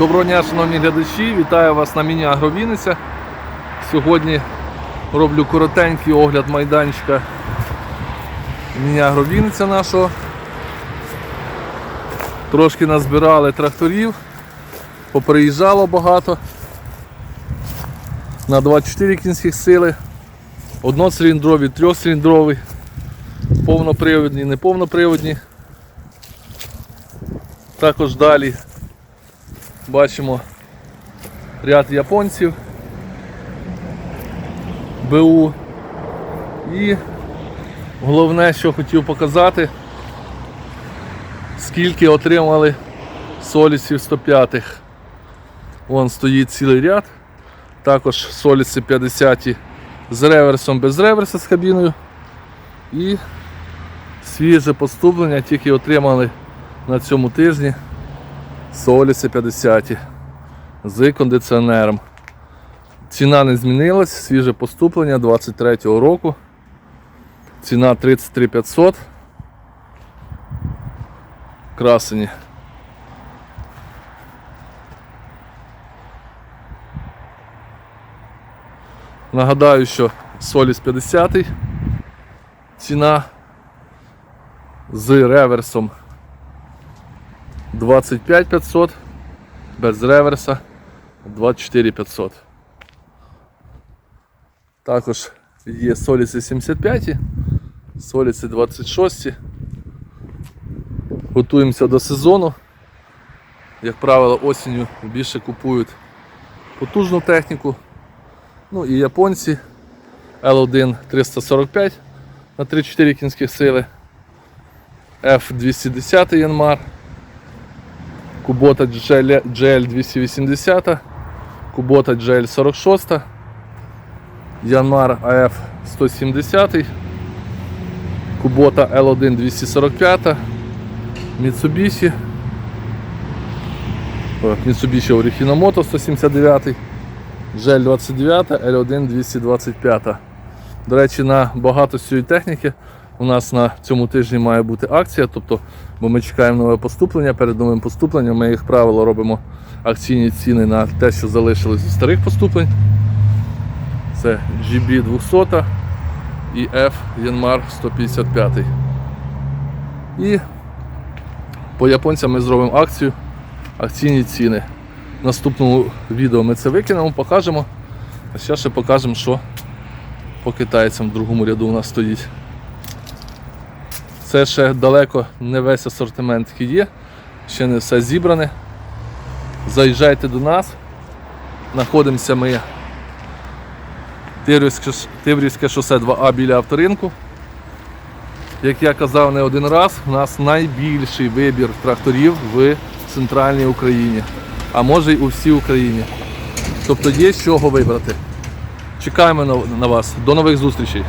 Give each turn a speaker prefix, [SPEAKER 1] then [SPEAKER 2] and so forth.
[SPEAKER 1] Доброго дня, шановні глядачі, вітаю вас на міні Агровіниця. Сьогодні роблю коротенький огляд майданчика міні Агровіниця нашого. Трошки назбирали тракторів, поприїжджало багато. На 24 кінських сили, одноциліндрові, трьохциліндрові, повноприводні, неповноприводні. Також далі бачимо ряд японців БУ. І головне, що хотів показати, скільки отримали солісів 105 Вон стоїть цілий ряд. Також соліси 50 з реверсом без реверса з кабіною. І свіже поступлення тільки отримали на цьому тижні Соліси 50 з кондиціонером. Ціна не змінилась, свіже поступлення 23-го року. Ціна 33 500. Красені. Нагадаю, що Соліс 50 ціна з реверсом 25 500, без реверса 24 500. Також є соліси 75, соліси 26. Готуємося до сезону. Як правило, осінню більше купують потужну техніку. Ну і японці L1 345 на 3-4 кінських сили, F210 Янмар. Кубота GL 280, Кубота GL 46, Янмар AF 170, Кубота L1 245, Mitsubishi, Mitsubishi Orihinomoto 179, GL 29, L1 225. До речі, на багато з цієї техніки у нас на цьому тижні має бути акція, тобто, бо ми чекаємо нове поступлення. Перед новим поступленням ми, як правило, робимо акційні ціни на те, що залишилось зі старих поступлень. Це GB 200 і F Yanmar 155. І по японцям ми зробимо акцію, акційні ціни. В наступному відео ми це викинемо, покажемо. А зараз ще покажемо, що по китайцям в другому ряду у нас стоїть. Це ще далеко не весь асортимент, є, ще не все зібране. Заїжджайте до нас. Знаходимося ми Тиврівське, шосе 2А біля авторинку. Як я казав не один раз, у нас найбільший вибір тракторів в центральній Україні, а може й у всій Україні. Тобто є з чого вибрати. Чекаємо на вас. До нових зустрічей!